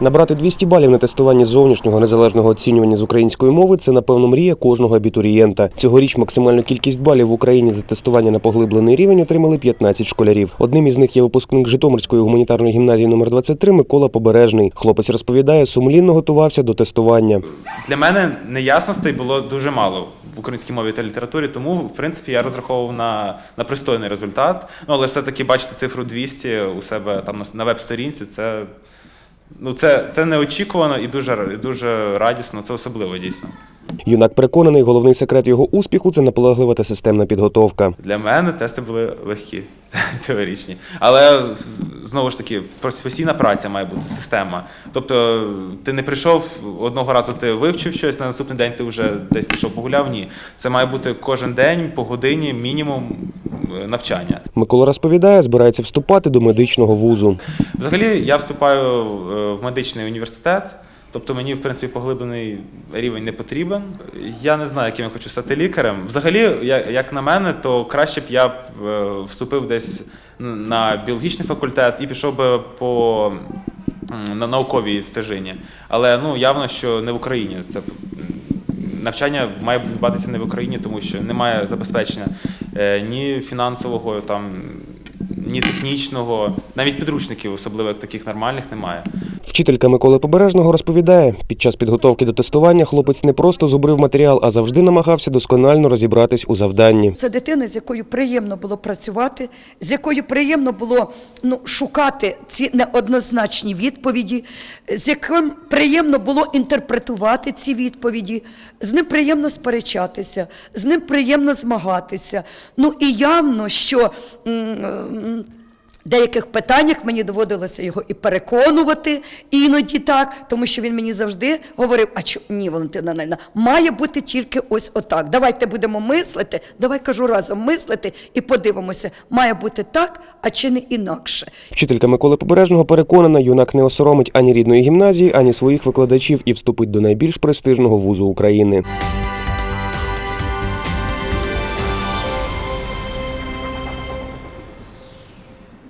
Набрати 200 балів на тестуванні зовнішнього незалежного оцінювання з української мови це напевно мрія кожного абітурієнта. Цьогоріч максимальну кількість балів в Україні за тестування на поглиблений рівень отримали 15 школярів. Одним із них є випускник Житомирської гуманітарної гімназії номер 23 Микола Побережний. Хлопець розповідає, сумлінно готувався до тестування. Для мене неясностей було дуже мало в українській мові та літературі, тому в принципі я розраховував на, на пристойний результат. Ну але все-таки бачити цифру 200 у себе там на веб-сторінці, це, ну, це, це неочікувано і дуже, дуже радісно, це особливо дійсно. Юнак переконаний, головний секрет його успіху це наполеглива та системна підготовка. Для мене тести були легкі цьогорічні. Але знову ж таки, постійна праця має бути система. Тобто, ти не прийшов одного разу, ти вивчив щось, на наступний день ти вже десь пішов погуляв. Ні. Це має бути кожен день по годині мінімум навчання. Микола розповідає, збирається вступати до медичного вузу. Взагалі, я вступаю е, в медичний університет. Тобто мені, в принципі, поглиблений рівень не потрібен. Я не знаю, яким я хочу стати лікарем. Взагалі, як на мене, то краще б я е, вступив десь на біологічний факультет і пішов би по на науковій стежині. Але ну явно, що не в Україні. Це навчання має відбуватися не в Україні, тому що немає забезпечення е, ні фінансового, там ні технічного, навіть підручників, особливо як таких нормальних, немає. Вчителька Миколи Побережного розповідає, під час підготовки до тестування хлопець не просто зубрив матеріал, а завжди намагався досконально розібратись у завданні. Це дитина, з якою приємно було працювати, з якою приємно було ну, шукати ці неоднозначні відповіді, з яким приємно було інтерпретувати ці відповіді, з ним приємно сперечатися, з ним приємно змагатися. Ну і явно, що. Деяких питаннях мені доводилося його і переконувати іноді так, тому що він мені завжди говорив: а чо ні, Валентина Нальна, має бути тільки ось отак. Давайте будемо мислити, давай кажу разом мислити і подивимося, має бути так, а чи не інакше. Вчителька Миколи Побережного переконана, юнак не осоромить ані рідної гімназії, ані своїх викладачів і вступить до найбільш престижного вузу України.